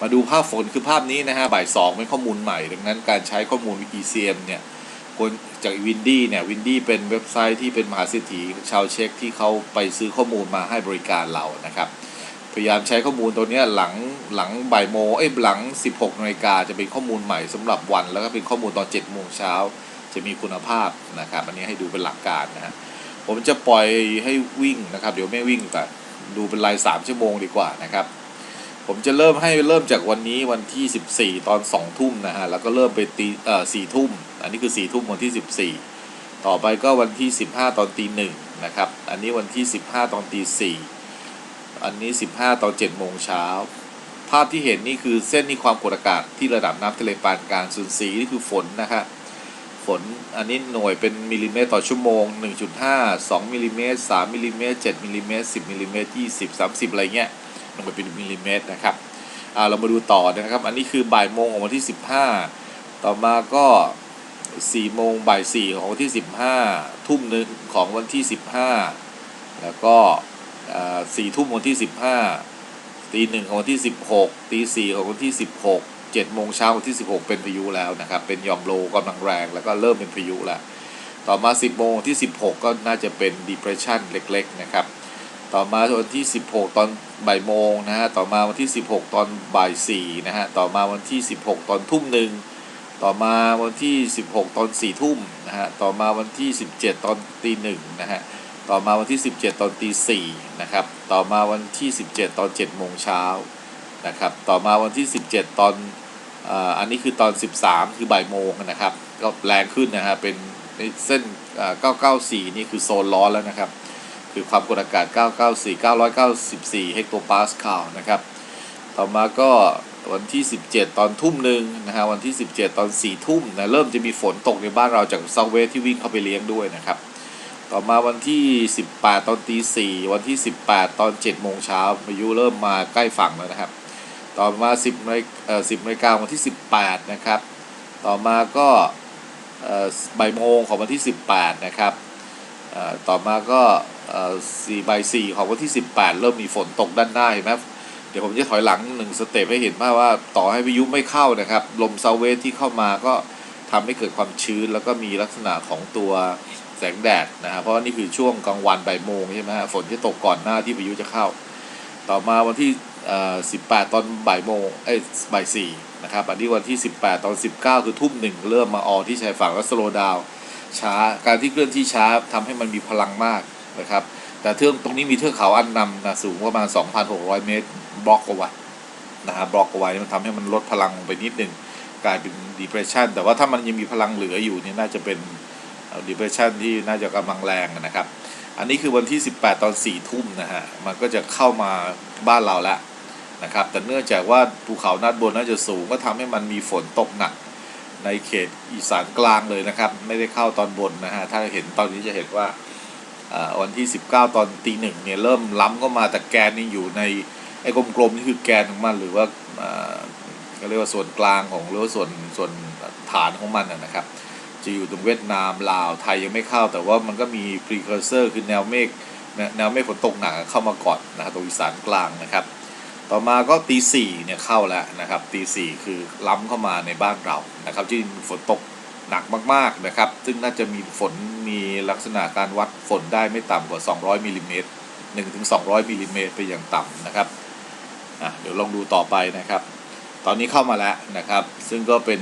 มาดูภาพฝนคือภาพนี้นะฮะบ่ายสองเป็นข้อมูลใหม่ ดังนั้นการใช้ข้อมูล ECM เนี่ยคนจากวินดี้เนี่ยวินดี้เป็นเว็บไซต์ที่เป็นมหาเศรษฐีชาวเช็คที่เขาไปซื้อข้อมูลมาให้บริการเรานะครับ พยายามใช้ข้อมูลตัวนี้หลังหลังบ่ายโมงเอ้ยหลัง 16นาฬิกาจะเป็นข้อมูลใหม่สำหรับวัน แล้วก็เป็นข้อมูลตอน7โมงเช้าจะมีคุณภาพนะครับ อันนี้ให้ดูเป็นหลักการนะฮะผมจะปล่อยให้วิ่งนะครับ เดี๋ยวไม่วิ่งแต่ดูเป็นราย3ชั่วโมงดีกว่านะครับ ผมจะเริ่มให้เริ่มจากวันนี้วันที่ 14 ตอน 2 ทุ่มนะฮะ แล้วก็เริ่มไปตีเอ่อ4ทุ่ม อันนี้คือ 4 ทุ่มวันที่ 14 ต่อไปก็วันที่ 15 ตอนตีหนึ่งนะครับ อันนี้วันที่ 15 ตอนตีสี่อันนี้ 15 ตอน7โมงเช้า ภาพที่เห็นนี่คือเส้นนี้ความกดอากาศที่ระดับน้ำทะเลปานกลางส่วนสีนี่คือฝนนะครับฝนอันนี้หน่วยเป็นมิลลิเมตรต่อชั่วโมง 1.5 2มิลลิเมตร3มิลลิเมตร7มิลลิเมตร10มิลลิเมตร20 30 อะไรเงี้ย หน่วยเป็นมิลลิเมตรนะครับอ่าเรามาดูต่อนะครับ อันนี้คือบ่ายโมงของวันที่ 15 ต่อมาก็4โมงบ่าย4ของวันที่ 15 ทุ่มหนึ่งของวันที่ 15 แล้วก็สี่ทุ่มวันที่ 15ตีหนึ่งของวันที่ 16ตีสี่ของวันที่ 16 7โมงเช้าวันที่ 16 เป็นพายุแล้วนะครับ เป็นยอมโลกำลังแรงแล้วก็เริ่มเป็นพายุแล้ว ต่อมา 10 โมงที่ 16 ก็น่าจะเป็น depression เล็กๆนะครับ ต่อมาวันที่ 16 ตอน บ่ายโมงนะฮะต่อมาวันที่ 16 ตอนบ่าย4นะฮะต่อมาวันที่ 16 ตอนทุ่มหนึ่งต่อมาวันที่ 16 ตอน4ทุ่มนะฮะต่อมาวันที่ 17 ตอนตีหนึ่งนะฮะต่อมาวันที่ 17 ตอนตีสี่นะครับต่อมาวันที่ 17 ตอน7โมงเช้านะครับต่อมาวันที่ 17 ตอนอันนี้คือตอน 13 คือบ่ายโมงนะครับก็แรงขึ้นนะฮะเป็นเส้น 994 นี่คือโซนร้อนแล้วนะครับ คือความกดอากาศ 994 994 เฮกโตปาสคาลนะครับต่อมาก็วันที่ 17 ตอนทุ่มหนึ่งนะฮะวันที่ 17 ตอน4ทุ่มนะเริ่มจะมีฝนตกในบ้านเราจากซาเวสที่วิ่งเข้าไปเลี้ยงด้วยนะครับ ต่อมาวันที่ 18 ตอนตี4วันที่ 18 ตอน7โมงเช้าพายุเริ่มมาใกล้ฝั่งแล้วนะครับ ต่อมา 10นาฬิเอ่อ10นาฬิกาวันที่ 18 นะครับ ต่อมาก็เอ่อบ่ายโมงของวันที่ 18 นะครับเอ่อต่อมาก็ เอ่อ4บ่าย4ของวันที่18เริ่มมีฝนตกด้านหน้าเห็นไหมเดี๋ยวผมจะถอยหลังหนึ่งสเต็ปให้เห็นภาพว่าต่อให้พายุไม่เข้านะครับ ลมเซาเวสที่เข้ามาก็ทำให้เกิดความชื้น แล้วก็มีลักษณะของตัวแสงแดดนะครับเพราะว่านี่คือช่วงกลางวันบ่ายโมงใช่ไหมฮะฝนจะตกก่อนหน้าที่พายุจะเข้า ต่อมาวันที่เอ่อ18ตอนบ่ายโมงเอ้ยบ่ายสี่นะครับอันนี้วันที่ 18 ตอน 19 คือทุ่มหนึ่งเริ่มมาออที่ชายฝั่งแล้วสโลดาวช้าการที่เคลื่อนที่ช้าทำให้มันมีพลังมาก นะครับ แต่เทือกตรงนี้มีเทือกเขาอันนำนะสูงประมาณ 2,600 เมตรบล็อกเอาไว้นะครับล็อกเอาไว้มันทำให้มันลดพลังลงไปนิดหนึ่งกลายเป็น depression แต่ว่าถ้ามันยังมีพลังเหลืออยู่นี่น่าจะเป็น depression ที่น่าจะกำลังแรงนะครับ อันนี้คือวันที่ 18 ตอน4ทุ่มนะฮะมันก็จะเข้ามาบ้านเราแล้วนะครับ แต่เนื่องจากว่าภูเขาด้าบนน่าจะสูงก็ทำให้มันมีฝนตกหนักในเขตอีสานกลางเลยนะครับ ไม่ได้เข้าตอนบนนะฮะถ้าเห็นตอนนี้จะเห็นว่า วันที่ 19 ตอนตีหนึ่งเนี่ยเริ่มล้ำเข้ามาแต่แกนนี่อยู่ในไอ้กลมๆนี่คือแกนของมันหรือว่าก็เรียกว่าส่วนกลางของหรือว่าส่วนส่วนฐานของมันนะครับ จะอยู่ตรงเวียดนามลาวไทยยังไม่เข้า แต่ว่ามันก็มี precursor คือแนวเมฆแนวเมฆฝนตกหนักเข้ามาก่อนนะครับตรงอีสานกลางนะครับ ต่อมาก็ตีสี่เนี่ยเข้าแล้วนะครับตีสี่คือล้ำเข้ามาในบ้านเรานะครับที่ฝนตก หนักมากๆนะครับ ซึ่งน่าจะมีฝนมีลักษณะการวัดฝนได้ไม่ต่ำกว่า 200มิลลิเมตร1-200มิลลิเมตรไปอย่างต่ำนะครับเดี๋ยวลองดูต่อไปนะครับ ตอนนี้เข้ามาแล้วนะครับ ซึ่งก็เป็น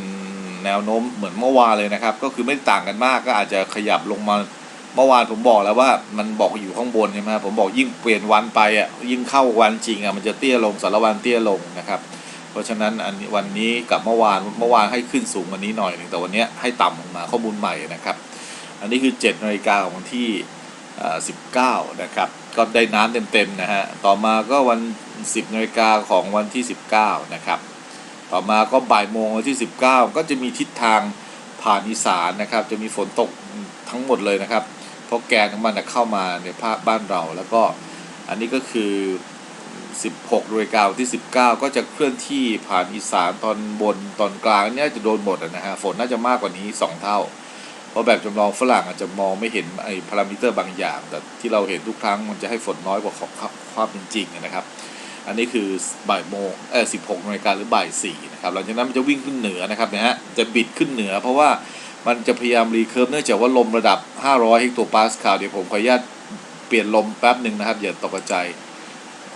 แนวโน้มเหมือนเมื่อวานเลยนะครับ ก็คือไม่ต่างกันมากก็อาจจะขยับลงมาเมื่อวานผมบอกแล้วว่ามันบอกอยู่ข้างบนใช่ไหมครับผมบอกยิ่งเปลี่ยนวันไปอะยิ่งเข้าวันจริงอะมันจะเตี้ยลงสารวันเตี้ยลงนะครับ ราะฉะนั้นอันวันนี้กับเมื่อวานเมื่อวานให้ขึ้นสูงวันนี้หน่อยหนึ่งแต่วันนี้ให้ต่ำลงมาข้อมูลใหม่นะครับ อันนี้คือ7นาฬิกาของวันที่เอ่อ19 นะครับ ก็ได้น้ำเต็มๆนะฮะต่อมาก็วัน 10นาฬิกาของวันที่ 19 นะครับ ต่อมาก็บ่ายโมงวันที่ 19 ก็จะมีทิศทางผ่านอีสานนะครับ จะมีฝนตกทั้งหมดเลยนะครับ เพราะแกนของมันน่ะเข้ามาในภาคบ้านเราแล้วก็อันนี้ก็คือ 16นาฬิกาวที่ 19 ก็จะเคลื่อนที่ผ่านอีสานตอนบนตอนกลางเนี่ยจะโดนหมดอะนะฮะ ฝนน่าจะมากกว่านี้ 2 เท่า เพราะแบบจำลองฝรั่งอาจจะมองไม่เห็นไอ้พารามิเตอร์บางอย่าง แต่ที่เราเห็นทุกครั้งมันจะให้ฝนน้อยกว่าของความเป็นจริงนะครับ อันนี้คือบ่ายโมงเออ16นาฬิกาหรือบ่าย4นะครับหลังจากนั้นมันจะวิ่งขึ้นเหนือนะครับนะฮะจะบิดขึ้นเหนือ เพราะว่ามันจะพยายามรีเคิร์ฟเนื่องจากว่าลมระดับ 500เฮกโตปาสคาลเดี๋ยวผมขออนุญาตเปลี่ยนลมแป๊บหนึ่งนะครับอย่าตกใจ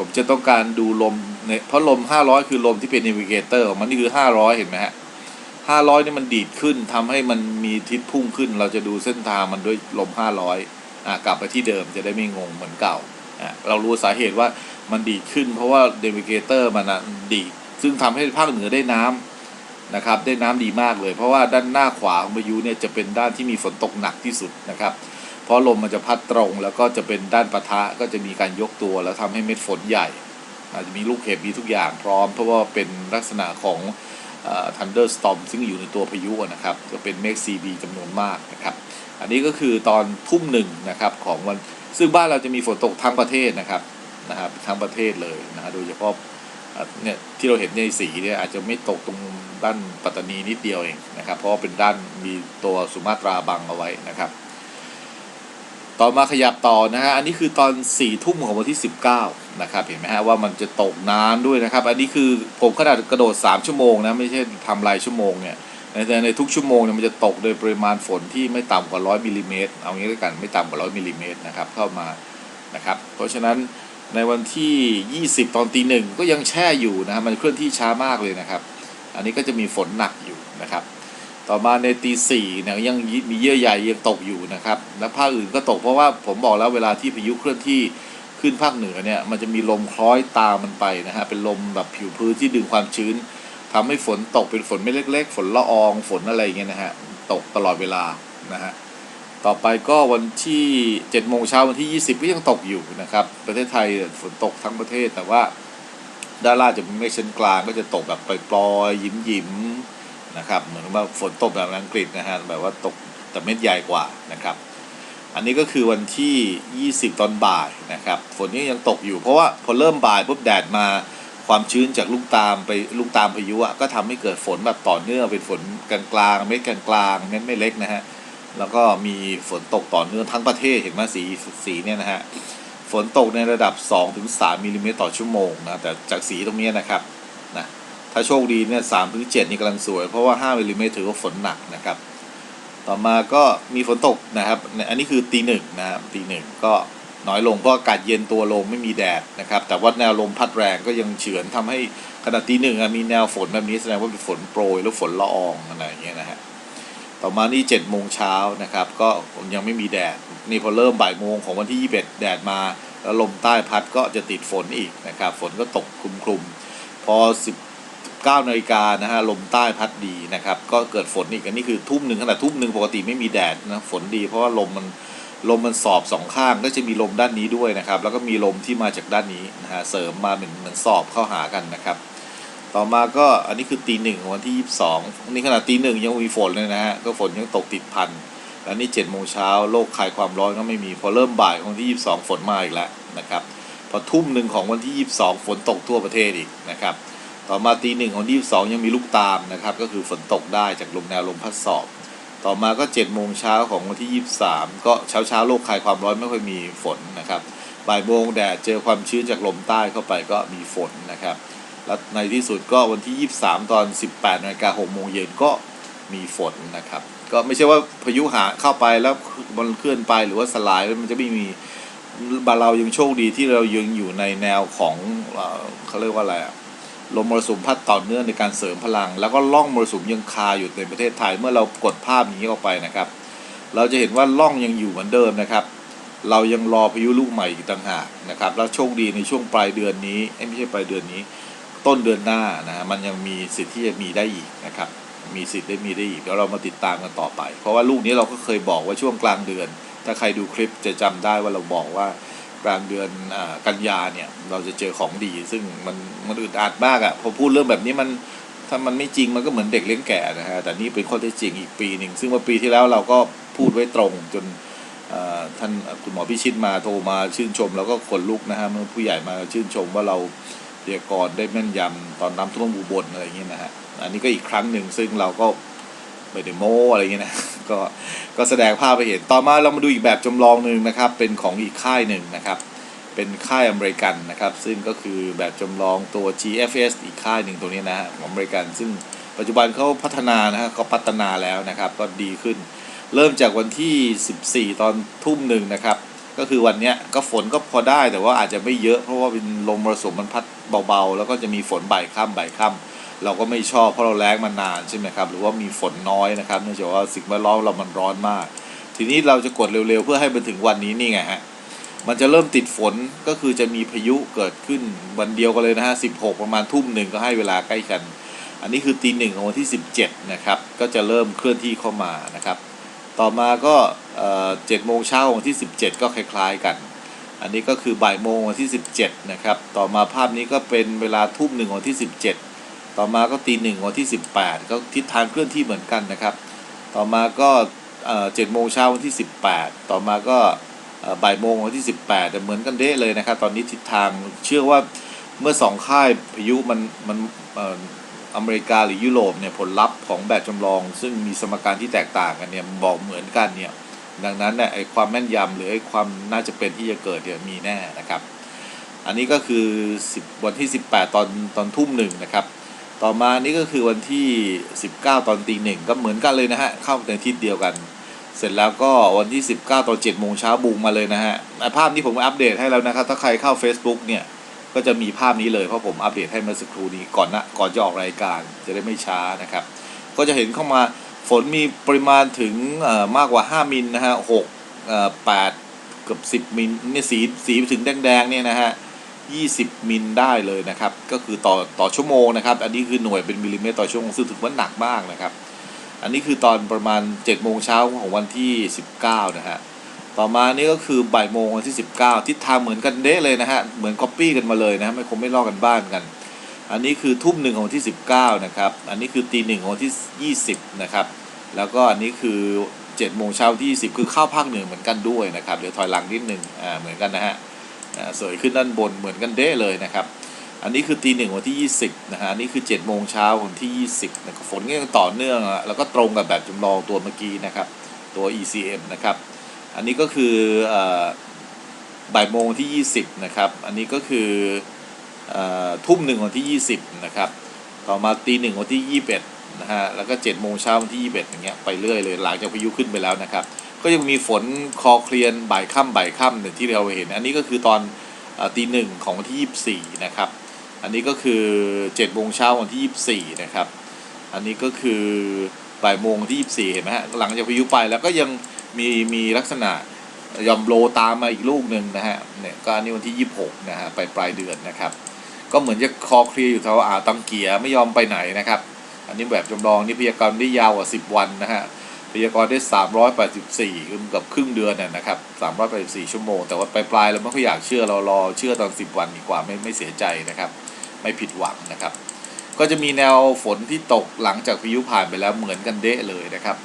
ผมจะต้องการดูลมในเพราะลม 500 คือลมที่เป็นน a วิเกเตอร์ของมันนี่คือ 500 เห็นไหมฮะ500นี่มันดีดขึ้นทำให้มันมีทิศพุ่งขึ้น เราจะดูเส้นทางมันด้วยลม 500อะกลับไปที่เดิมจะได้ไม่งงเหมือนเก่าอะเรารู้สาเหตุว่ามันดีดขึ้น เพราะว่าเดวิเกเตอร์มันอะดีดซึ่งทำให้ภาคเหนือได้น้ำนะครับได้น้ำดีมากเลย เพราะว่าด้านหน้าขวาของพายุเนี่ยจะเป็นด้านที่มีฝนตกหนักที่สุดนะครับ ราะลมมันจะพัดตรง แล้วก็จะเป็นด้านปะทะก็จะมีการยกตัว แล้วทำให้เม็ดฝนใหญ่ อาจจะมีลูกเห็บมีทุกอย่างพร้อม เพราะว่าเป็นลักษณะของทันเดอร์สตอมซึ่งอยู่ในตัวพายุนะครับก็เป็นเมฆซีบีจำนวนมากนะครับ อันนี้ก็คือตอนทุ่มหนึ่งนะครับของวันซึ่งบ้านเราจะมีฝนตกทั้งประเทศนะครับนะครับทั้งประเทศเลยนะฮะโดยเฉพาะเอ่อเนี่ยที่เราเห็นในสีเนี่ยอาจจะไม่ตกตรงด้านปัตตานีนิดเดียวเองนะครับ เพราะว่าเป็นด้านมีตัวสุมาตราบังเอาไว้นะครับ ต่อมาขยับต่อนะฮะ อันนี้คือตอน4ี่ทุ่มของวันที่ 19 นะครับ เห็นไหมฮะว่ามันจะตกนานด้วยนะครับ อันนี้คือผมขนาดกระโดด 3 ชั่วโมงนะ ไม่ใช่ทำรายชั่วโมงเนี่ย ในแต่ในทุกชั่วโมงเนี่ยมันจะตกโดยปริมาณฝนที่ไม่ต่ำกว่า 100มิลลิเมตร เอางี้ด้วยกัน ไม่ต่ำกว่า 100มิลลิเมตรนะครับ เข้ามา นะครับ เพราะฉะนั้นในวันที่ 20 ตอนตีหนึ่งก็ยังแช่อยู่นะฮะมันเคลื่อนที่ช้ามากเลยนะครับ อันนี้ก็จะมีฝนหนักอยู่นะครับ ต่อมาในตีสี่เนี่ยยังมีเยื่อใยยังตกอยู่นะครับ และภาคอื่นก็ตกเพราะว่าผมบอกแล้วเวลาที่พายุเคลื่อนที่ขึ้นภาคเหนือเนี่ยมันจะมีลมคล้อยตามมันไปนะฮะเป็นลมแบบผิวพื้นที่ดึงความชื้นทำให้ฝนตกเป็นฝนไม่เล็ก ๆ ฝนละอองฝนอะไรเงี้ยนะฮะตกตลอดเวลานะฮะต่อไปก็วันที่7โมงเช้าวันที่ 20 ก็ยังตกอยู่นะครับ ประเทศไทยฝนตกทั้งประเทศแต่ว่าด้านล่างจะเป็นเมฆชั้นกลางก็จะตกแบบปล่อยๆยิ้มๆ นะครับ เหมือนว่าฝนตกแบบอังกฤษนะฮะแบบว่าตกแต่เม็ดใหญ่กว่านะครับ อันนี้ก็คือวันที่ 20 ตอนบ่ายนะครับ ฝนนี่ยังตกอยู่เพราะว่าพอเริ่มบ่ายปุ๊บแดดมาความชื้นจากลูกตามไปลูกตามพายุอะก็ทำให้เกิดฝนแบบต่อเนื่องเป็นฝนกลางกลางๆเม็ดกลางกลางๆเม็ดไม่เล็กนะฮะแล้วก็มีฝนตกต่อเนื่องทั้งประเทศเห็นไหมสีสีเนี่ยนะฮะฝนตกในระดับ 2-3มิลลิเมตรต่อชั่วโมงนะแต่จากสีตรงเนี้ยนะครับ ถ้าโชคดีเนี่ยสามถึงเจ็ดนี่กำลังสวย เพราะว่าห้ามิลลิเมตรถือว่าฝนหนักนะครับ ต่อมาก็มีฝนตกนะครับ อันนี้คือตีหนึ่งนะครับตีหนึ่งก็น้อยลงเพราะอากาศเย็นตัวลงไม่มีแดดนะครับ แต่ว่าแนวลมพัดแรงก็ยังเฉือนทำให้ขณะตีหนึ่งมีแนวฝนแบบนี้แสดงว่าเป็นฝนโปรยแล้วฝนละอองอะไรอย่างเงี้ยนะฮะต่อมานี่เจ็ดโมงเช้านะครับ ก็ยังไม่มีแดดนี่พอเริ่มบ่ายโมงของวันที่ยี่สิบเอ็ดแดดมา แล้วลมใต้พัดก็จะติดฝนอีกนะครับ ฝนก็ตกคลุมๆพอสิบ 9นาฬิกานะฮะลมใต้พัดดีนะครับ ก็เกิดฝนอีกอันนี้คือทุ่มหนึ่งขนาดทุ่มหนึ่งปกติไม่มีแดดนะฝนดี เพราะว่าลมมันลมมันสอบสองข้างก็จะมีลมด้านนี้ด้วยนะครับ แล้วก็มีลมที่มาจากด้านนี้นะฮะเสริมมาเหมือนเหมือนสอบเข้าหากันนะครับ ต่อมาก็อันนี้คือตีหนึ่งของวันที่ยี่สิบสองนี่ขนาดตีหนึ่งยังมีฝนเลยนะฮะก็ฝนยังตกติดพันแล้วนี่เจ็ดโมงเช้าโลกคลายความร้อนก็ไม่มีพอเริ่มบ่ายของวันที่ยี่สิบสองฝนมาอีกแล้วนะครับพอทุ่มหนึ่งของวันที่ยี่สิบสองฝนตกทั่วประเทศอีกนะครับ ต่อมาตีหนึ่งของที่สองยังมีลูกตามนะครับ ก็คือฝนตกได้จากลมแนวลมพัดสอบ ต่อมาก็เจ็ดโมงเช้าของวันที่ยี่สามก็เช้าเช้าโลกคลายความร้อนไม่ค่อยมีฝนนะครับบ่ายโมงแดดเจอความชื้นจากลมใต้เข้าไปก็มีฝนนะครับ แล้วในที่สุดก็วันที่ยี่สามตอนสิบแปดนาฬิกาหกโมงเย็นก็มีฝนนะครับ ก็ไม่ใช่ว่าพายุหาเข้าไปแล้วมันเคลื่อนไปหรือว่าสลายมันจะไม่มีบาเรายังโชคดีที่เรายังอยู่ในแนวของเอ่อเขาเรียกว่าอะไรอะ ลมมรสุมพัดต่อเนื่องในการเสริมพลัง แล้วก็ล่องมรสุมยังคาอยู่ในประเทศไทยเมื่อเรากดภาพนี้ออกไปนะครับ เราจะเห็นว่าล่องยังอยู่เหมือนเดิมนะครับ เรายังรอพายุลูกใหม่อีกต่างหากนะครับ แล้วโชคดีในช่วงปลายเดือนนี้ไม่ใช่ปลายเดือนนี้ ต้นเดือนหน้านะฮะมันยังมีสิทธิ์ที่จะมีได้อีกนะครับ มีสิทธิ์ได้มีได้อีกเดี๋ยวเรามาติดตามกันต่อไป เพราะว่าลูกนี้เราก็เคยบอกว่าช่วงกลางเดือน ถ้าใครดูคลิปจะจำได้ว่าเราบอกว่า กลางเดือนอกันยาเนี่ย เราจะเจอของดี ซึ่งมันมันอึดอัดมากอะ่ะพอพูดเรื่องแบบนี้มันถ้ามันไม่จริงมันก็เหมือนเด็กเลี้ยงแก่นะฮะแต่นี่เป็นข้อเท็จจริงอีกปีหนึ่งซึ่งว่าปีที่แล้วเราก็พูดไว้ตรงจนท่านคุณหมอพิชิตมาโทรมาชื่นชม แล้วก็ขนลุกนะฮะเมื่อผู้ใหญ่มาชื่นชมว่าเราเดียกรได้แม่นยำตอนน้ำท่วมอุบลอะไรอย่างเงี้ยนะฮะอันนี้ก็อีกครั้งหนึ่งซึ่งเราก็ไม่ได้โม้อะไรเงี้ยนะ ก็ก็แสดงภาพไปเห็น ต่อมาเรามาดูอีกแบบจำลองหนึ่งนะครับ เป็นของอีกค่ายหนึ่งนะครับ เป็นค่ายอเมริกันนะครับ ซึ่งก็คือแบบจำลองตัว GFS อีกค่ายหนึ่งตัวนี้นะฮะของอเมริกัน ซึ่งปัจจุบันเขาพัฒนานะฮะเขาพัฒนาแล้วนะครับ ก็ดีขึ้น เริ่มจากวันที่ 14 ตอนทุ่มหนึ่งนะครับ ก็คือวันเนี้ยก็ฝนก็พอได้แต่ว่าอาจจะไม่เยอะเพราะว่าเป็นลมมรสุมมันพัดเบาๆ แล้วก็จะมีฝนบ่ายค่ำบ่ายค่ำ เราก็ไม่ชอบเพราะเราแล้งมานานใช่ไหมครับ หรือว่ามีฝนน้อยนะครับเนื่องจากว่าสิ่งแวดล้อมเรามันร้อนมาก ทีนี้เราจะกดเร็วๆ เพื่อให้มันถึงวันนี้นี่ไงฮะมันจะเริ่มติดฝนก็คือจะมีพายุเกิดขึ้นวันเดียวกันเลยนะฮะ16ประมาณทุ่มหนึ่งก็ให้เวลาใกล้กัน อันนี้คือตีหนึ่งของวันที่ 17 นะครับ ก็จะเริ่มเคลื่อนที่เข้ามานะครับ ต่อมาก็เจ็ดโมงเช้าวันที่ 17 ก็คล้ายๆกัน อันนี้ก็คือบ่ายโมงวันที่ 17 นะครับ ต่อมาภาพนี้ก็เป็นเวลาทุ่มหนึ่งวันที่ 17 ต่อมาก็ตีหนึ่งวันที่ 18 ก็ทิศทางเคลื่อนที่เหมือนกันนะครับ ต่อมาก็เจ็ดโมงเช้าวันที่ 18 ต่อมาก็บ่ายโมงวันที่ 18แต่เหมือนกันเด้เลยนะครับ ตอนนี้ทิศทางเชื่อว่าเมื่อสองค่ายพายุมันมันอเมริกาหรือยุโรปเนี่ยผลลัพธ์ของแบบจำลอง ซึ่งมีสมการที่แตกต่างกันเนี่ยบอกเหมือนกันเนี่ยดังนั้นเนี่ยไอความแม่นยำหรือไอความน่าจะเป็นที่จะเกิดเนี่ยมีแน่นะครับ อันนี้ก็คือ 10 วันที่ 18 ตอนตอนทุ่มหนึ่งนะครับ ต่อมานี่ก็คือวันที่ 19 ตอนตีหนึ่งก็เหมือนกันเลยนะฮะ เข้าในทิศเดียวกัน เสร็จแล้วก็วันที่ 19 ตอน7โมงเช้าบุงมาเลยนะฮะอ่ภาพนี้ผมอัปเดตให้แล้วนะครับ ถ้าใครเข้า Facebook เนี่ยก็จะมีภาพนี้เลยเพราะผมอัปเดตให้เมื่อสักครู่นี้ก่อนนะก่อนจะออกรายการจะได้ไม่ช้านะครับ ก็จะเห็นเข้ามาฝนมีปริมาณถึงมากกว่า 5 มิลนะฮะ6เอ่อ8เกือบ10 มิลเนี่ยสีสีถึงแดงๆเนี่ยนะฮะ 20 มิลได้เลยนะครับ ก็คือต่อต่อชั่วโมงนะครับ อันนี้คือหน่วยเป็นมิลลิเมตรต่อชั่วโมงซึ่งถือว่าหนักมากนะครับ อันนี้คือตอนประมาณ7โมงเช้าของวันที่ 19 นะฮะ ต่อมานี่ก็คือบ่ายโมงวันที่ 19 ทิศทางเหมือนกันเด้เลยนะฮะ เหมือนก๊อปปี้กันมาเลยนะไม่คงไม่ลอกกันบ้านกัน อันนี้คือทุ่มหนึ่งของวันที่ 19 นะครับ อันนี้คือตีหนึ่งของวันที่ 20 นะครับ แล้วก็อันนี้คือ7โมงเช้าที่ 20 คือเข้าภาคเหนือเหมือนกันด้วยนะครับ เดี๋ยวถอยหลังนิดหนึ่งอ่า เหมือนกันนะฮะ อ่าสวยขึ้นด้านบนเหมือนกันเด้เลยนะครับ อันนี้คือตีหนึ่งวันที่ 20นะฮะนนี้คือ7โมงเช้าวันที่ 20นะครับฝนก็ยังต่อเนื่อง แล้วก็ตรงกับแบบจำลองตัวเมื่อกี้นะครับ ตัว ECM นะครับ อันนี้ก็คืออบ่ายโมงที่ 20 นะครับ อันนี้ก็คืออทุ่มหนึ่งวันที่ 20 นะครับ ต่อมาตีหนึ่งวันที่ 21 นะฮะ แล้วก็7โมงเช้าวันที่ 21 อย่างเงี้ยไปเรื่อยเลย หลังจากพายุขึ้นไปแล้วนะครับ ก็ยังมีฝนคลอเคลียนบ่ายค่ำบ่ายค่ำเนี่ยที่เราเห็น อันนี้ก็คือตอนตีหนึ่งของวันที่ 24 นะครับ อันนี้ก็คือ7โมงเช้าวันที่ 24 นะครับ อันนี้ก็คือบ่ายโมงที่ 24 เห็นไหมฮะหลังจากพายุไปแล้วก็ยังมีมีลักษณะยอมโลตามมาอีกลูกหนึ่งนะฮะเนี่ยก็อันนี้วันที่ 26 นะฮะไปปลายเดือนนะครับ ก็เหมือนจะคลอเคลียอยู่แถวอ่าวตังเกียไม่ยอมไปไหนนะครับ อันนี้แบบจำลองนี่พยากรณ์ได้ยาวกว่า 10 วันนะฮะ พยากรณ์ได้ 384 คือกับครึ่งเดือนน่ะนะครับ 384 ชั่วโมง แต่ว่าปลายๆเราไม่ค่อยอยากเชื่อเรารอเชื่อตอน 10 วันดีกว่าไม่ไม่เสียใจนะครับ ไม่ผิดหวังนะครับ ก็จะมีแนวฝนที่ตกหลังจากพายุผ่านไปแล้วเหมือนกันเดะเลยนะครับ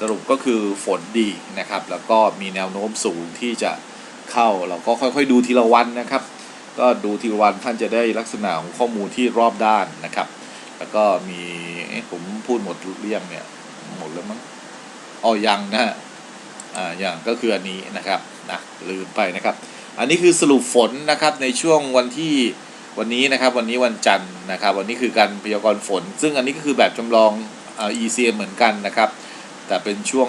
สรุปก็คือฝนดีนะครับ แล้วก็มีแนวโน้มสูงที่จะเข้าเราก็ค่อยๆ ดูทีละวันนะครับ ก็ดูทีละวันท่านจะได้ลักษณะของข้อมูลที่รอบด้านนะครับ แล้วก็มีผมพูดหมดหรือยังเนี่ยหมดแล้วมั้ง อ๋อยังนะฮะอ่าอย่างก็คืออันนี้นะครับนะลืมไปนะครับ อันนี้คือสรุปฝนนะครับในช่วงวันที่วันนี้นะครับวันนี้วันจันทร์นะครับ วันนี้คือการพยากรณ์ฝน ซึ่งอันนี้ก็คือแบบจำลองเอ่อ ECM เหมือนกันนะครับ แต่เป็นช่วง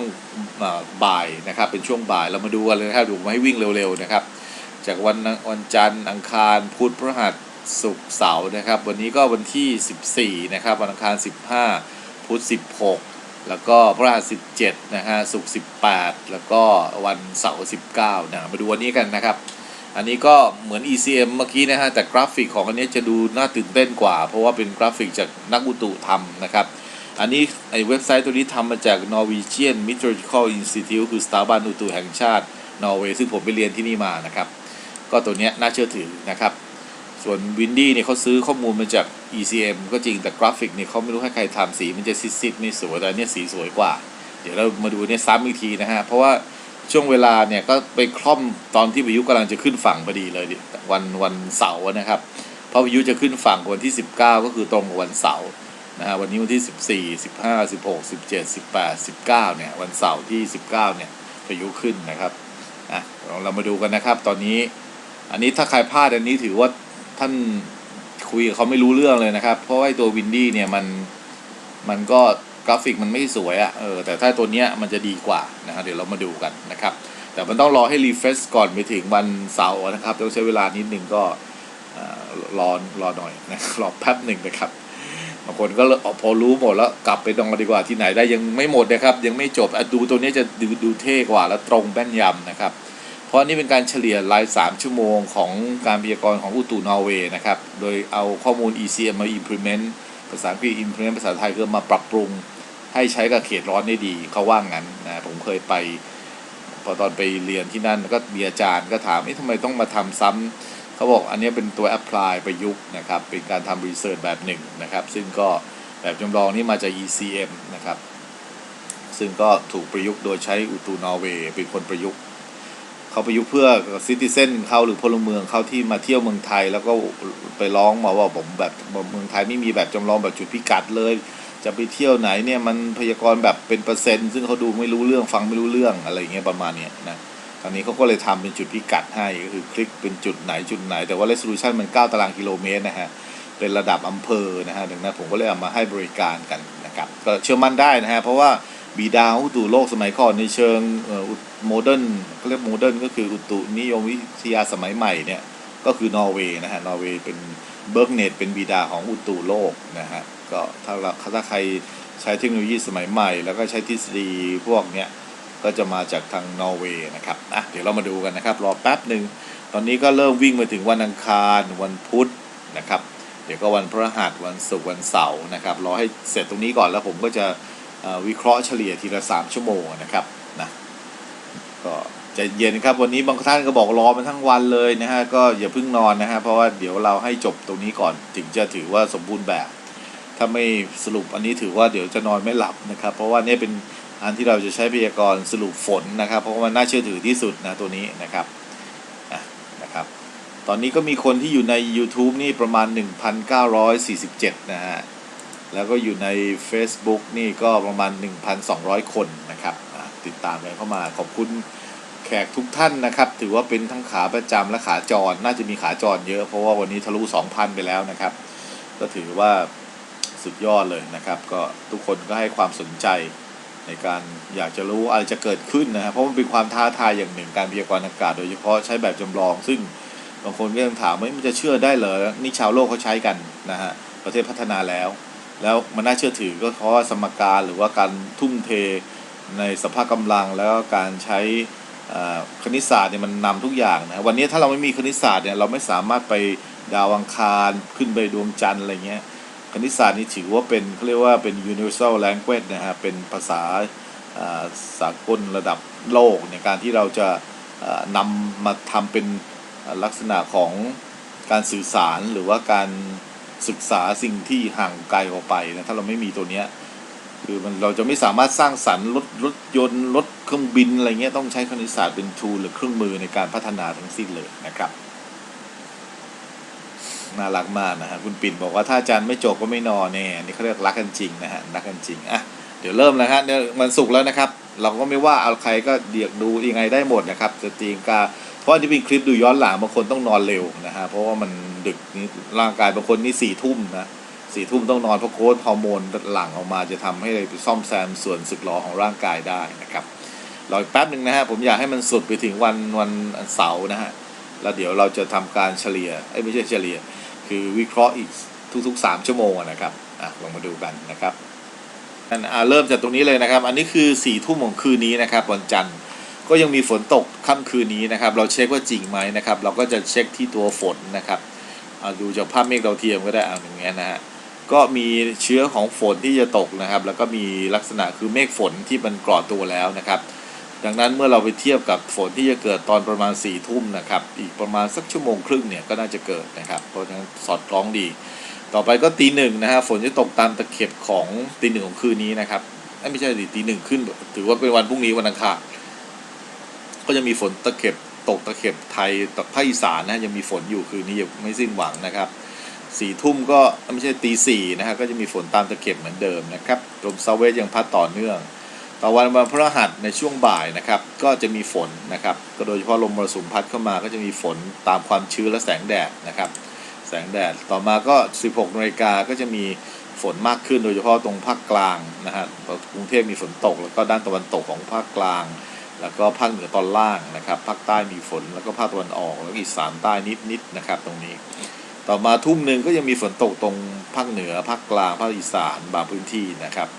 บ่ายนะครับ เป็นช่วงบ่ายเรามาดูกันเลยนะครับดูมาให้วิ่งเร็วๆนะครับ จากวันวันจันทร์อังคารพุธพฤหัสศุกร์เสาร์นะครับ วันนี้ก็วันที่ 14 นะครับ วันอังคาร 15 พุธ 16 แล้วก็พฤหัส17นะฮะศุกร์18แล้วก็วันเสาร์19นะมาดูวันนี้กันนะครับ อันนี้ก็เหมือน ECM เมื่อกี้นะฮะแต่กราฟิกของอันนี้จะดูน่าตื่นเต้นกว่า เพราะว่าเป็นกราฟิกจากนักอุตุทำนะครับ อันนี้ไอเว็บไซต์ตัวนี้ทำมาจาก Norwegian Meteorological Institute คือสถาบันอุตุแห่งชาตินอร์เวย์ซึ่งผมไปเรียนที่นี่มานะครับ ก็ตัวเนี้ยน่าเชื่อถือนะครับ ส่วนวินดี้เนี่ยเขาซื้อข้อมูลมาจาก ECM ก็จริงแต่กราฟิกเนี่ยเขาไม่รู้ให้ใครทำสีมันจะซิดๆไม่สวยแต่เนี้ยสีสวยกว่า เดี๋ยวเรามาดูเนี่ยซ้ำอีกทีนะฮะ เพราะว่าช่วงเวลาเนี่ยก็ไปคล่อมตอนที่พายุกำลังจะขึ้นฝั่งพอดีเลยวันวันเสาร์นะครับ เพราะพายุจะขึ้นฝั่งวันที่ 19 ก็คือตรงกับวันเสาร์นะฮะวันนี้วันที่ 14 15 16 17 18 19เนี่ยวันเสาร์ที่ 19เนี่ยพายุขึ้นนะครับอะเรามาดูกันนะครับ ตอนนี้อันนี้ถ้าใครพลาดอันนี้ถือว่า ท่านคุยกับเขาไม่รู้เรื่องเลยนะครับ เพราะว่าตัววินดี้เนี่ยมันมันก็กราฟิกมันไม่สวยอะ่ะเออแต่ถ้าตัวเนี้ยมันจะดีกว่านะฮะเดี๋ยวเรามาดูกันนะครับ แต่มันต้องรอให้รีเฟรชก่อนไปถึงวันเสาร์นะครับต้องใช้เวลานิดนึงก็เอ่อรอรอหน่อยนะรอแป๊บหนึ่งนะครับบางคนก็พอรู้หมดแล้วกลับไปนอนดีกว่าที่ไหนได้ยังไม่หมดนะครับ ยังไม่จบอะดูตัวนี้จะดูดูเท่กว่าและตรงแม่นยำนะครับ ราะนี่เป็นการเฉลี่ยราย 3 ชั่วโมงของการพยากรณ์ของอุตุนอร์เวย์นะครับ โดยเอาข้อมูล ECM มา implement ภาษาอังกฤษ implement ภาษาไทยก็มาปรับปรุงให้ใช้กับเขตร้อนได้ดีเขาว่างั้นนะผมเคยไปพอตอนไปเรียนที่นั่นก็มีอาจารย์ก็ถามเอ๊ะทำไมต้องมาทำซ้ำเขาบอกอันนี้เป็นตัว apply ประยุกต์นะครับ เป็นการทำ research แบบหนึ่งนะครับ ซึ่งก็แบบจำลองนี้มาจาก ECM นะครับ ซึ่งก็ถูกประยุกต์โดยใช้อุตุนอร์เวย์เป็นคนประยุกต์ เขาประยุกต์เพื่อซิติเซนเขาหรือพลเมืองเขาที่มาเที่ยวเมืองไทย แล้วก็ไปร้องมาว่าผมแบบเมืองไทยไม่มีแบบจำลองแบบจุดพิกัดเลย จะไปเที่ยวไหนเนี่ยมันพยากรณ์แบบเป็นเปอร์เซ็นต์ซึ่งเขาดูไม่รู้เรื่องฟังไม่รู้เรื่องอะไรอย่างเงี้ยประมาณเนี้ยนะตอนนี้เขาก็เลยทำเป็นจุดพิกัดให้ก็คือคลิกเป็นจุดไหนจุดไหน แต่ว่า resolution มัน 9 ตารางกิโลเมตรนะฮะเป็นระดับอำเภอนะฮะดังนั้นผมก็เลยเอามาให้บริการกันนะครับก็เชื่อมั่นได้นะฮะเพราะว่า บีดาวอุตุโลกสมัยก่อนในเชิงโมเดิร์นเขาเรียกโมเดิร์นก็คืออุตุนิยมวิทยาสมัยใหม่เนี่ยก็คือนอร์เวย์นะฮะนอร์เวย์เป็นเบิร์กเนตเป็นบิดาของอุตุโลกนะฮะก็ถ้าเราถ้าใครใช้เทคโนโลยีสมัยใหม่ แล้วก็ใช้ทฤษฎีพวกเนี้ยก็จะมาจากทางนอร์เวย์นะครับอะเดี๋ยวเรามาดูกันนะครับ รอแป๊บหนึ่งตอนนี้ก็เริ่มวิ่งมาถึงวันอังคารวันพุธนะครับ เดี๋ยวก็วันพฤหัสวันศุกร์วันเสาร์นะครับรอให้เสร็จตรงนี้ก่อนแล้วผมก็จะ วิเคราะห์เฉลี่ยทีละ 3 ชั่วโมงนะครับนะก็จะเย็นครับวันนี้บางท่านก็บอกรอมันทั้งวันเลยนะฮะก็อย่าเพิ่งนอนนะฮะเพราะว่าเดี๋ยวเราให้จบตรงนี้ก่อนถึงจะถือว่าสมบูรณ์แบบ ถ้าไม่สรุปอันนี้ถือว่าเดี๋ยวจะนอนไม่หลับนะครับ เพราะว่านี่เป็นอันที่เราจะใช้พยากรณ์สรุปฝนนะครับ เพราะว่ามันน่าเชื่อถือที่สุดนะตัวนี้นะครับนะครับ ตอนนี้ก็มีคนที่อยู่ใน YouTube นี่ประมาณ 1,947 นะฮะ แล้วก็อยู่ใน Facebook นี่ก็ประมาณ 1,200 คนนะครับติดตามกันเข้ามาขอบคุณแขกทุกท่านนะครับ ถือว่าเป็นทั้งขาประจำและขาจร น่าจะมีขาจรเยอะ เพราะว่าวันนี้ทะลุ 2,000 ไปแล้วนะครับ ก็ถือว่าสุดยอดเลยนะครับ ก็ทุกคนก็ให้ความสนใจในการอยากจะรู้อะไรจะเกิดขึ้นนะครับเพราะมันเป็นความท้าทายอย่างหนึ่งการพยากรณ์อากาศ โดยเฉพาะใช้แบบจำลอง ซึ่งบางคนก็ยังถามว่ามันจะเชื่อได้เหรอนี่ชาวโลกเขาใช้กันนะฮะประเทศพัฒนาแล้ว แล้วมันน่าเชื่อถือก็เพราะว่าสมการหรือว่าการทุ่มเทในสภาพกำลังแล้วก็การใช้คณิตศาสตร์เนี่ยมันนำทุกอย่างนะวันนี้ถ้าเราไม่มีคณิตศาสตร์เนี่ยเราไม่สามารถไปดาวอังคารขึ้นไปดวงจันทร์อะไรเงี้ยคณิตศาสตร์นี่ถือว่าเป็นเขาเรียกว่าเป็น universal language นะฮะเป็นภาษาสากลระดับโลกในการที่เราจะนำมาทำเป็นลักษณะของการสื่อสารหรือว่าการ ศึกษาสิ่งที่ห่างไกลออกไปนะถ้าเราไม่มีตัวเนี้ยคือมันเราจะไม่สามารถสร้างสรรค์รถรถยนต์รถเครื่องบินอะไรเงี้ยต้องใช้คณิตศาสตร์เป็นทูหรือเครื่องมือในการพัฒนาทั้งสิ้นเลยนะครับน่ารักมากนะฮะคุณปิ่นบอกว่าถ้าอาจารย์ไม่จบก็ไม่นอนแน่นี่เขาเรียกรักกันจริงนะฮะรักกันจริงอะเดี๋ยวเริ่มแล้วฮะเนี่ยมันสุกร์แล้วนะครับ เราก็ไม่ว่าเอาใครก็เดียกดูยังไงได้หมดนะครับจะตีงกา เพราะอันนี้เป็นคลิปดูย้อนหลังบางคนต้องนอนเร็วนะฮะเพราะว่ามันดึกนี่ร่างกายบางคนนี่สี่ทุ่มนะสี่ทุ่มต้องนอนเพราะโค้ดฮอร์โมนหลั่งออกมาจะทำให้ไปซ่อมแซมส่วนสึกหรอของร่างกายได้นะครับรออีกแป๊บหนึ่งนะฮะผมอยากให้มันสุดไปถึงวันวันเสาร์นะฮะแล้วเดี๋ยวเราจะทำการเฉลี่ยเอ้ไม่ใช่เฉลี่ย คือวิเคราะห์อีกทุกๆ 3 ชั่วโมงนะครับอะลองมาดูกันนะครับอันอ่าเริ่มจากตรงนี้เลยนะครับ อันนี้คือ4ี่ทุ่มของคืนนี้นะครับวันจันทร์ ก็ยังมีฝนตกค่ำคืนนี้นะครับ เราเช็คว่าจริงไหมนะครับ เราก็จะเช็คที่ตัวฝนนะครับเอาดูจากภาพเมฆดาวเทียมก็ได้เอาอย่างเงี้ยนะฮะก็มีเชื้อของฝนที่จะตกนะครับ แล้วก็มีลักษณะคือเมฆฝนที่มันกรอตัวแล้วนะครับ ดังนั้นเมื่อเราไปเทียบกับฝนที่จะเกิดตอนประมาณ4ี่ทุ่มนะครับ อีกประมาณสักชั่วโมงครึ่งเนี่ยก็น่าจะเกิดนะครับ เพราะฉะนั้นสอดคล้องดี ต่อไปก็ตีหนึ่งนะฮะฝนจะตกตามตะเข็บของตีหนึ่งของคืนนี้นะครับไม่ใช่ตีหนึ่งขึ้น ถือว่าเป็นวันพรุ่งนี้วันอังคาร ก็จะมีฝนตะเข็บตกตะเข็บไทยตกภาคอีสานนะยังมีฝนอยู่คืนนี้ยังไม่สิ้นหวังนะครับสี่ทุ่มก็ไม่ใช่ตีสี่นะฮะก็จะมีฝนตามตะเข็บเหมือนเดิมนะครับลมเซาเวสยังพัดต่อเนื่องต่อวันวันพฤหัสในช่วงบ่ายนะครับ ก็จะมีฝนนะครับ ก็โดยเฉพาะลมมรสุมพัดเข้ามาก็จะมีฝนตามความชื้นและแสงแดดนะครับ แสงแดดต่อมาก็ 16นาฬิกาก็จะมีฝนมากขึ้นโดยเฉพาะตรงภาคกลางนะฮะกรุงเทพมีฝนตกแล้วก็ด้านตะวันตกของภาคกลาง แล้วก็ภาคเหนือตอนล่างนะครับภาคใต้มีฝนแล้วก็ภาคตะวันออกแล้วก็อีสานใต้นิดๆนะครับตรงนี้ ต่อมาทุ่มหนึ่งก็ยังมีฝนตกตรงภาคเหนือภาคกลางภาคอีสานบางพื้นที่นะครับ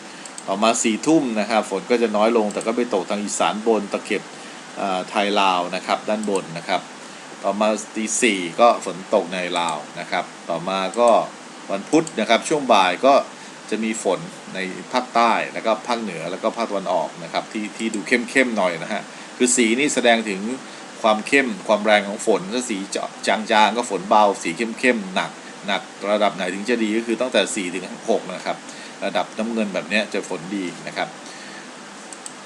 ต่อมาสี่ทุ่มนะครับฝนก็จะน้อยลงแต่ก็ไปตกทางอีสานบนตะเข็บไทยลาวนะครับด้านบนนะครับ ต่อมาตีสี่ก็ฝนตกในลาวนะครับ ต่อมาก็วันพุธนะครับช่วงบ่ายก็ จะมีฝนในภาคใต้แล้วก็ภาคเหนือแล้วก็ภาคตะวันออกนะครับที่ที่ดูเข้มๆหน่อยนะฮะคือสีนี่แสดงถึงความเข้มความแรงของฝนถ้าสีจางๆก็ฝนเบา สีเข้มๆหนักหนักระดับไหนถึงจะดีก็คือตั้งแต่ 4 ถึง 6 นะครับ ระดับน้ำเงินแบบนี้จะฝนดีนะครับ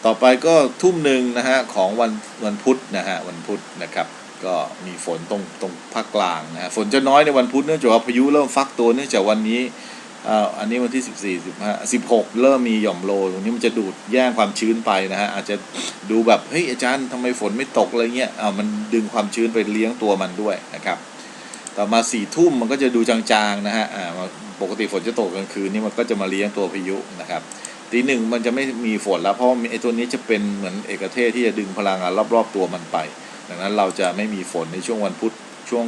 ต่อไปก็ทุ่มหนึ่งนะฮะของวันวันพุธนะฮะวันพุธนะครับ ก็มีฝนตรงตรงภาคกลางนะฮะฝนจะน้อยในวันพุธเนื่องจากว่าพายุเริ่มฟักตัวเนื่องจากวันนี้ อ่าอันนี้วันที่14 15 16เริ่มมีหย่อมโลตรงนี้มันจะดูดแย่งความชื้นไปนะฮะอาจจะดูแบบเฮ้ยอาจารย์ทำไมฝนไม่ตกอะไรเงี้ยอ่ามันดึงความชื้นไปเลี้ยงตัวมันด้วยนะครับต่อมาสี่ทุ่มมันก็จะดูจางๆนะฮะอ่าปกติฝนจะตกกลางคืนนี่มันก็จะมาเลี้ยงตัวพายุนะครับตีหนึ่งมันจะไม่มีฝนแล้วเพราะไอ้ตัวนี้จะเป็นเหมือนเอกเทศที่จะดึงพลังงานรอบๆตัวมันไป ดังนั้นเราจะไม่มีฝนในช่วงวันพุธช่วง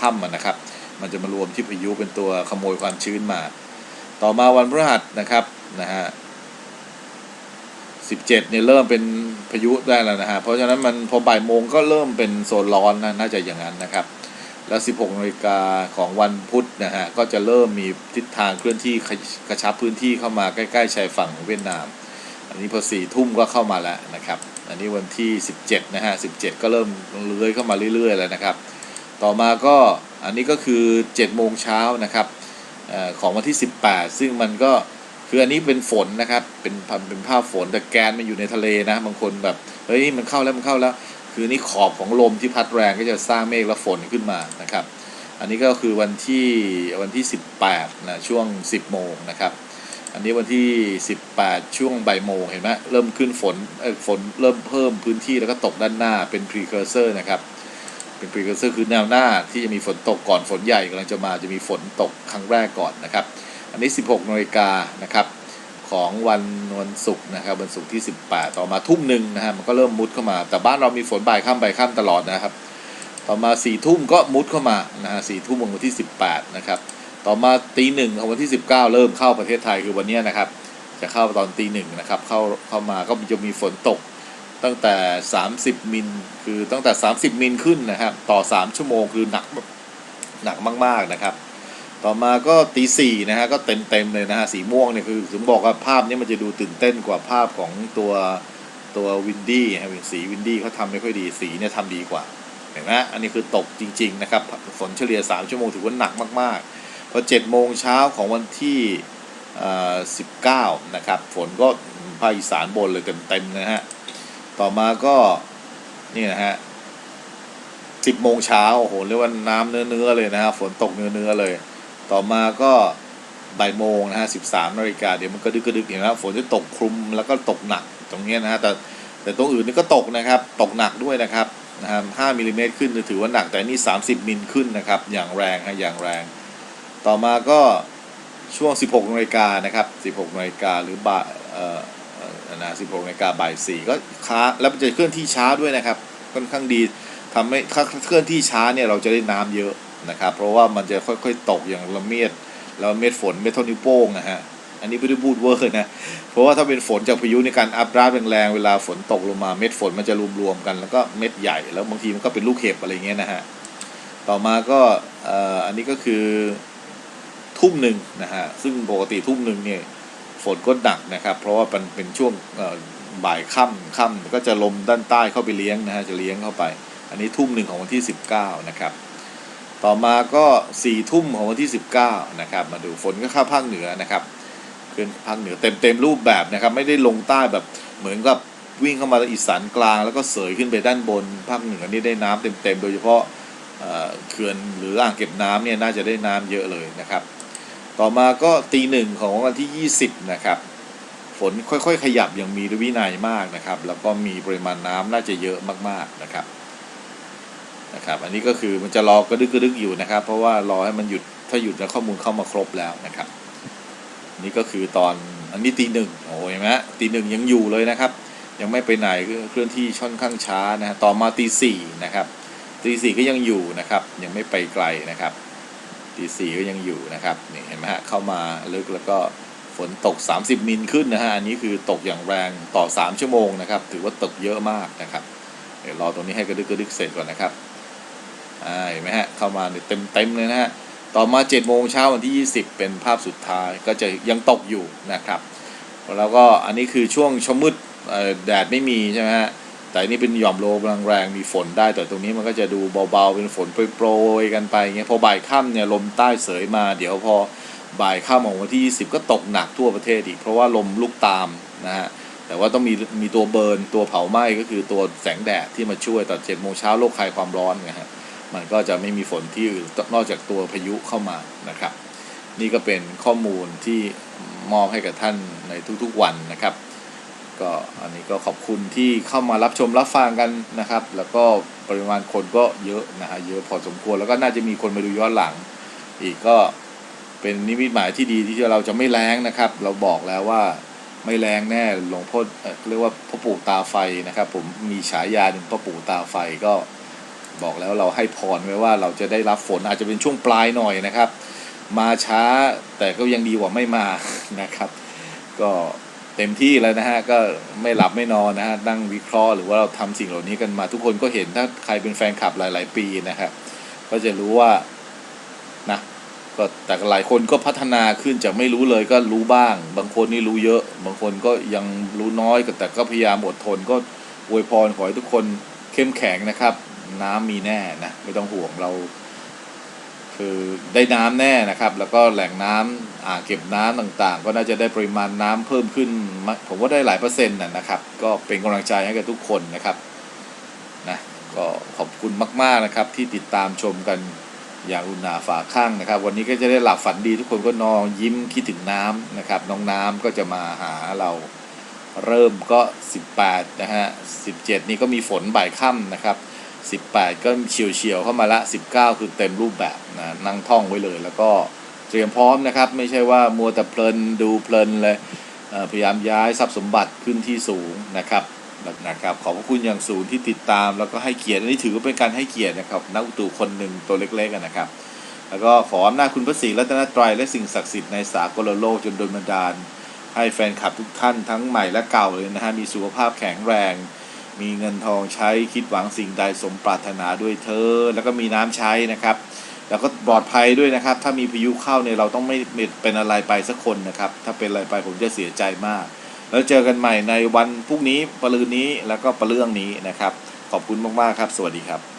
ค่ำๆนะครับ มันจะมารวมที่พายุเป็นตัวขโมยความชื้นมา ต่อมาวันพฤหัสนะครับนะฮะ17เจ็ดเนี่ยเริ่มเป็นพายุได้แล้วนะฮะ เพราะฉะนั้นมันพอบ่ายโมงก็เริ่มเป็นโซนร้อนนะน่าจะอย่างนั้นนะครับ แล้ว 16นาฬิกาของวันพุธนะฮะ ก็จะเริ่มมีทิศทางเคลื่อนที่กระชับพื้นที่เข้ามาใกล้ๆชายฝั่งเวียดนาม อันนี้พอสี่ทุ่มก็เข้ามาแล้วนะครับ อันนี้วันที่ 17นะฮะ17 ก็เริ่มเลื้อยเข้ามาเรื่อยๆแล้วนะครับ ต่อมาก็อันนี้ก็คือ7โมงเช้านะครับ ของวันที่ 18 ซึ่งมันก็คืออันนี้เป็นฝนนะครับ เป็นเป็นภาพฝนแต่แกนมันอยู่ในทะเลนะ บางคนแบบเฮ้ยมันเข้าแล้วมันเข้าแล้ว คือนี่ขอบของลมที่พัดแรงก็จะสร้างเมฆและฝนขึ้นมานะครับ อันนี้ก็คือวันที่วันที่ 18นะช่วง 10 โมงนะครับอันนี้วันที่ 18 ช่วงบ่ายโมงเห็นไหมเริ่มขึ้นฝนฝนเริ่มเพิ่มพื้นที่แล้วก็ตกด้านหน้าเป็น precursor นะครับ เป็น precursor คือแนวหน้าที่จะมีฝนตกก่อนฝนใหญ่กำลังจะมาจะมีฝนตกครั้งแรกก่อนนะครับ อันนี้ 16นาฬิกานะครับของวันวันศุกร์นะครับวันศุกร์ที่ 18 ต่อมาทุ่มหนึ่งนะฮะมันก็เริ่มมุดเข้ามา แต่บ้านเรามีฝนบ่ายค่ำบ่ายค่ำตลอดนะครับ ต่อมา4ี่ทุ่มก็มุดเข้ามานะฮะสี่ทุ่มของวันที่ 18 นะครับ ต่อมาตีหนึ่งของวันที่ 19 เริ่มเข้าประเทศไทยคือวันนี้นะครับ จะเข้าตอนตีหนึ่งนะครับเข้าเข้ามาก็จะมีฝนตก ตั้งแต่ 30 มิล คือตั้งแต่ 30 มิลขึ้นนะครับ ต่อ 3 ชั่วโมงคือหนักหนักมาก ๆ นะครับ ต่อมาก็ตีสี่นะฮะก็เต็มเต็มเลยนะฮะสีม่วงเนี่ยคือถึงบอกว่าภาพนี้มันจะดูตื่นเต้นกว่าภาพของตัวตัววินดี้ฮะสีวินดี้เขาทำไม่ค่อยดีสีเนี่ยทำดีกว่าเห็นไหมอันนี้คือตกจริง ๆ นะครับฝนเฉลี่ย 3 ชั่วโมงถือว่าหนักมากๆ พอ7โมงเช้าของวันที่เอ่อ19 นะครับ ฝนก็ภาคอีสานบนเลยเต็มๆนะฮะ ต่อมาก็นี่นะฮะ10โมงเช้าโอ้โหเรียกว่าน้ำเนื้อๆเลยนะฮะฝนตกเนื้อๆเลย ต่อมาก็บ่ายโมงนะฮะ13นาฬิกาเดี๋ยวมันก็ดึกกระดึกเห็นไหมฝนจะตกคลุมแล้วก็ตกหนักตรงนี้นะฮะแต่แต่ตรงอื่นนี่ก็ตกนะครับ ตกหนักด้วยนะครับนะครับ5มิลลิเมตรขึ้นจะถือว่าหนักแต่นี่30มิลขึ้นนะครับ อย่างแรงฮะอย่างแรง ต่อมาก็ช่วง 16นาฬิกานะครับ 16นาฬิกาหรือบ่ายเอ่อ นะ 16นาฬิกาบ่าย4ก็ค้าแล้วมันจะเคลื่อนที่ช้าด้วยนะครับ ค่อนข้างดีทำให้ถ้าเคลื่อนที่ช้าเนี่ยเราจะได้น้ำเยอะนะครับ เพราะว่ามันจะค่อยๆตกอย่างละเมียดแล้วเม็ดฝนเม็ดเท่านิ้วโป้งนะฮะอันนี้ไม่ได้พูดเวอร์นะ เพราะว่าถ้าเป็นฝนจากพายุในการอัพราดแรงๆ เวลาฝนตกลงมาเม็ดฝนมันจะรวมๆกัน แล้วก็เม็ดใหญ่ แล้วบางทีมันก็เป็นลูกเห็บอะไรเงี้ยนะฮะ ต่อมาก็อันนี้ก็คือทุ่มหนึ่งนะฮะ ซึ่งปกติทุ่มหนึ่งเนี่ย ฝนก็หนักนะครับ เพราะว่ามันเป็นช่วงบ่ายค่ำค่ำก็จะลมด้านใต้เข้าไปเลี้ยงนะฮะจะเลี้ยงเข้าไป อันนี้ทุ่มหนึ่งของวันที่ 19 นะครับ ต่อมาก็สี่ทุ่มของวันที่ 19 นะครับ มาดูฝนก็เข้าภาคเหนือนะครับขึ้นภาคเหนือเต็มเต็มรูปแบบนะครับ ไม่ได้ลงใต้แบบเหมือนกับวิ่งเข้ามาอีสานกลาง แล้วก็เสยขึ้นไปด้านบนภาคเหนือนี่ได้น้ำเต็มเต็มๆโดยเฉพาะเขื่อนหรืออ่างเก็บน้ำเนี่ยน่าจะได้น้ำเยอะเลยนะครับ ต่อมาก็ตีหนึ่งของวันที่ 20 นะครับ ฝนค่อยๆ ขยับย่างมีวินัยมากนะครับ แล้วก็มีปริมาณน้ำน่าจะเยอะมากๆนะครับนะครับ อันนี้ก็คือมันจะรอกระดึกกระดึกอยู่นะครับ เพราะว่ารอให้มันหยุดถ้าหยุดแล้วข้อมูลเข้ามาครบแล้วนะครับ นี่ก็คือตอนอันนี้ตีหนึ่งโอ้ยนไหมตีหนึ่งยังอยู่เลยนะครับ ยังไม่ไปไหนเคลื่อนที่ค่อนข้างช้านะฮะต่อมาตีสี่นะครับตีสี่ก็ยังอยู่นะครับ ยังไม่ไปไกลนะครับ ตีสี่ก็ยังอยู่นะครับนี่เห็นไหมฮะเข้ามาลึกแล้วก็ฝนตก 30 มิลขึ้นนะฮะอันนี้คือตกอย่างแรงต่อ 3 ชั่วโมงนะครับ ถือว่าตกเยอะมากนะครับเดี๋ยวรอตรงนี้ให้กระดึกกระดึกเสร็จก่อนนะครับอ่าเห็นไหมฮะเข้ามาเต็มเต็มเลยนะฮะต่อมา7โมงเช้าวันที่ 20 เป็นภาพสุดท้ายก็จะยังตกอยู่นะครับ แล้วก็อันนี้คือช่วงชมืดแดดไม่มีใช่ไหมฮะ แต่นี่เป็นหย่อมโลกำลังแรงมีฝนได้ แต่ตรงนี้มันก็จะดูเบาๆ เป็นฝนโปรยๆกันไปเงี้ยพอบ่ายค่ำเนี่ยลมใต้เสยมา เดี๋ยวพอบ่ายค่ำของวันที่ 20 ก็ตกหนักทั่วประเทศอีก เพราะว่าลมลุกตามนะฮะแต่ว่าต้องมีมีตัวเบิร์นตัวเผาไหม้ก็คือตัวแสงแดดที่มาช่วยตอนเจ็ดโมงเช้าโลกคลายความร้อนนะฮะมันก็จะไม่มีฝนที่อื่นนอกจากตัวพายุเข้ามานะครับ นี่ก็เป็นข้อมูลที่มอบให้กับท่านในทุกๆวันนะครับ ก็อันนี้ก็ขอบคุณที่เข้ามารับชมรับฟังกันนะครับ แล้วก็ปริมาณคนก็เยอะนะฮะเยอะพอสมควรแล้วก็น่าจะมีคนมาดูย้อนหลัง อีกก็เป็นนิมิตหมายที่ดีที่เราจะไม่แรงนะครับ เราบอกแล้วว่าไม่แรงแน่หลวงพ่อเรียกว่าพ่อปู่ตาไฟนะครับ ผมมีฉายาหนึ่งพ่อปู่ตาไฟก็บอกแล้วเราให้พรไว้ว่าเราจะได้รับฝนอาจจะเป็นช่วงปลายหน่อยนะครับ มาช้าแต่ก็ยังดีกว่าไม่มานะครับ ก็ เต็มที่แล้วนะฮะก็ไม่หลับไม่นอนนะฮะนั่งวิเคราะห์หรือว่าเราทำสิ่งเหล่านี้กันมา ทุกคนก็เห็นถ้าใครเป็นแฟนคลับหลาย ๆ ปีนะครับก็จะรู้ว่านะก็แต่หลายคนก็พัฒนาขึ้นจากไม่รู้เลยก็รู้บ้าง บางคนนี่รู้เยอะ บางคนก็ยังรู้น้อยแต่ก็พยายามอดทนก็อวยพรขอให้ทุกคนเข้มแข็งนะครับ น้ำมีแน่นะไม่ต้องห่วงเรา คือได้น้ำแน่นะครับ แล้วก็แหล่งน้ำอ่างเก็บน้ำต่างๆ ก็น่าจะได้ปริมาณน้ำเพิ่มขึ้น ผมว่าได้หลายเปอร์เซ็นต์นะนะครับ ก็เป็นกำลังใจให้กับทุกคนนะครับนะก็ขอบคุณมากๆนะครับที่ติดตามชมกันอย่างอุณาฝาข้างนะครับ วันนี้ก็จะได้หลับฝันดีทุกคนก็นอนยิ้มคิดถึงน้ำนะครับ น้องน้ำก็จะมาหาเราเริ่มก็ 18นะฮะ17 นี้ก็มีฝนบ่ายค่ำนะครับ 18 ก็เฉียวเฉียวเข้ามาละ 19 คือเต็มรูปแบบนะนั่งท่องไว้เลย แล้วก็เตรียมพร้อมนะครับ ไม่ใช่ว่ามัวแต่เพลินดูเพลินเลยพยายามย้ายทรัพย์สมบัติขึ้นที่สูงนะครับนะครับขอบพระคุณอย่างสูงที่ติดตาม แล้วก็ให้เกียรติอันนี้ถือว่าเป็นการให้เกียรตินะครับนักอุตุคนหนึ่งตัวเล็กๆนะครับ แล้วก็ขออำนาจคุณพระศรีรัตนตรัยและสิ่งศักดิ์สิทธิ์ในสากลโลกจนดลบันดาล ให้แฟนคลับทุกท่านทั้งใหม่และเก่าเลยนะฮะมีสุขภาพแข็งแรง มีเงินทองใช้คิดหวังสิ่งใดสมปรารถนาด้วยเธอ แล้วก็มีน้ำใช้นะครับ แล้วก็ปลอดภัยด้วยนะครับ ถ้ามีพายุเข้าเนี่ยเราต้องไม่เป็นอะไรไปสักคนนะครับ ถ้าเป็นอะไรไปผมจะเสียใจมาก แล้วเจอกันใหม่ในวันพรุ่งนี้ปรืนนี้แล้วก็ปะเรื่องนี้นะครับ ขอบคุณมากๆครับ สวัสดีครับ